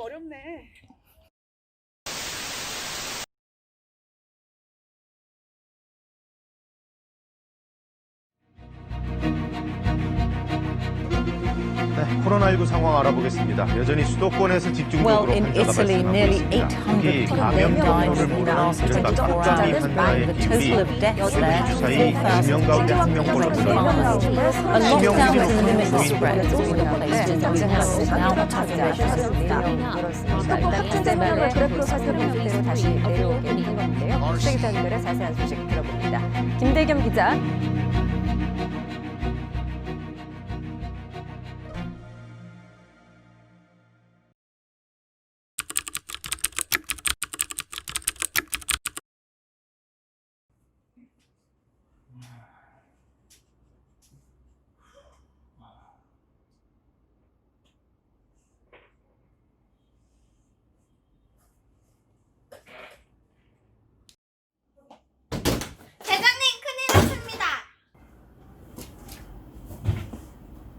어렵네. 코로나19 상황 알아보겠습니다. 여전히 수도권에서 집중적으로 Well, 환자가 발생하고 있습니다. 800 특히 people 감염 died 경로를 in the 모르는 last 이른바 24 깜깜이 hours. 환자의 The 비율이 total of deaths there 2주 사이 2명 가운데 1명꼴로 늘어났습니다. A lockdown to limit the spread has been placed in 네, Greece. Now tougher measures are 일단 확진 상황을 그래프로 살펴본 대로 다시 내려오게 된 건데요. 국제 기자들의 자세한 소식 들어봅니다. 김대겸 기자.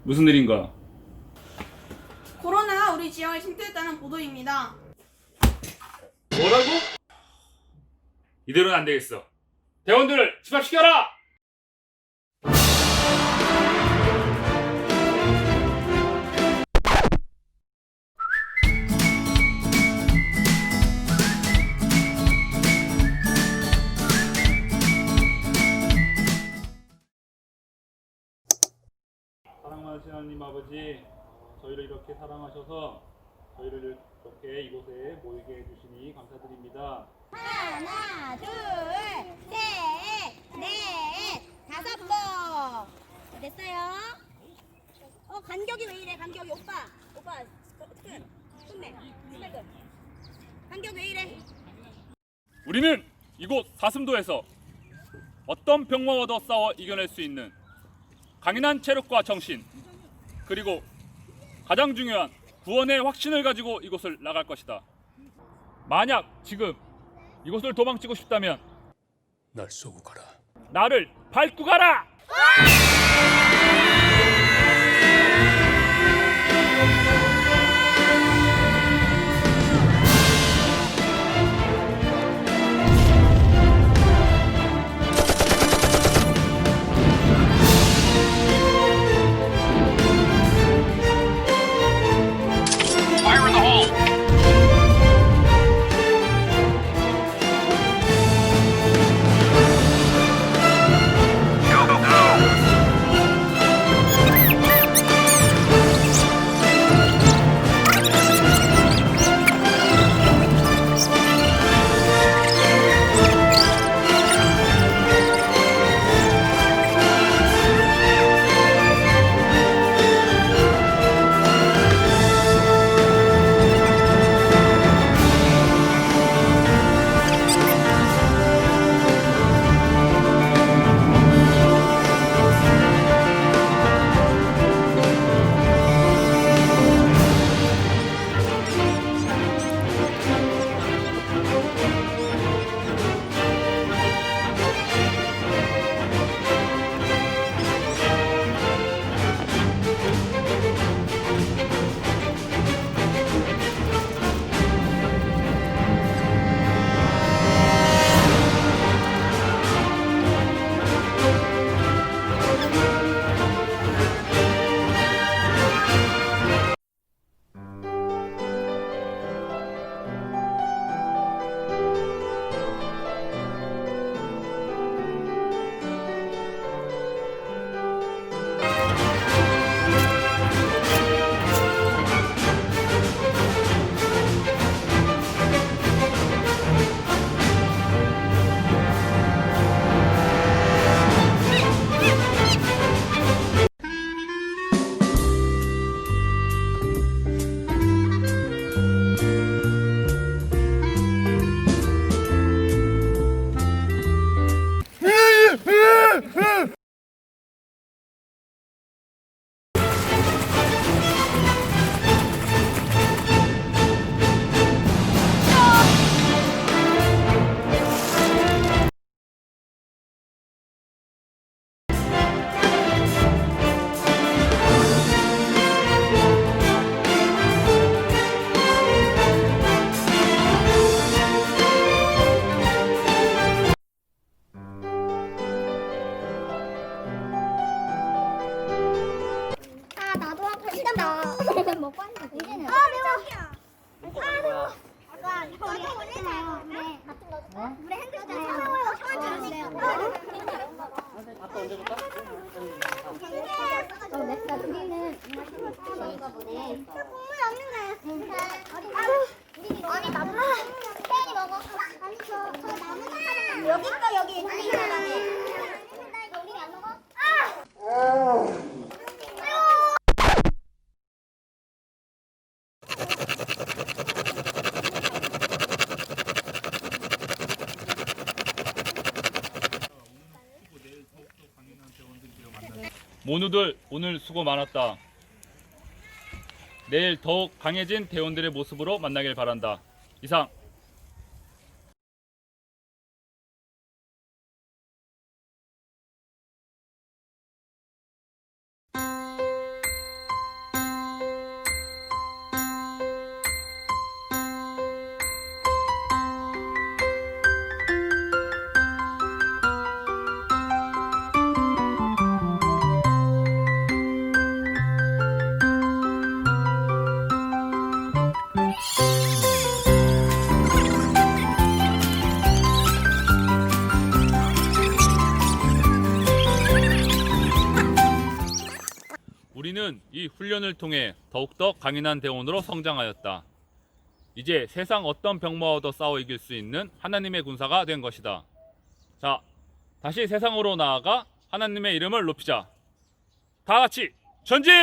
무슨 일인가? 코로나가 우리 지역에 침투했다는 보도입니다. 뭐라고? 이대로는 안 되겠어. 대원들을 집합시켜라! 아버지, 저희를 이렇게 사랑하셔서 저희를 이렇게 이곳에 모이게 해주시니 감사드립니다. 하나, 둘, 셋, 넷, 다섯 번. 됐어요? 어 간격이 왜 이래? 간격이 오빠, 오빠, 큰, 큰매, 큰매 간격 왜 이래? 우리는 이곳 사슴도에서 어떤 병마와도 싸워 이겨낼 수 있는 강인한 체력과 정신 그리고 가장 중요한 구원의 확신을 가지고 이곳을 나갈 것이다. 만약 지금 이곳을 도망치고 싶다면 날 쏘고 가라. 나를 밟고 가라! 헹구잖아요. 물에. 어? 물에 헹구잖아요. 아빠 언제 볼까? 어, 내 여기는 엄마 생각 보네. 모두들 오늘 수고 많았다. 내일 더욱 강해진 대원들의 모습으로 만나길 바란다. 이상 우리는 이 훈련을 통해 더욱더 강인한 대원으로 성장하였다. 이제 세상 어떤 병마와도 싸워 이길 수 있는 하나님의 군사가 된 것이다. 자, 다시 세상으로 나아가 하나님의 이름을 높이자. 다 같이 전진!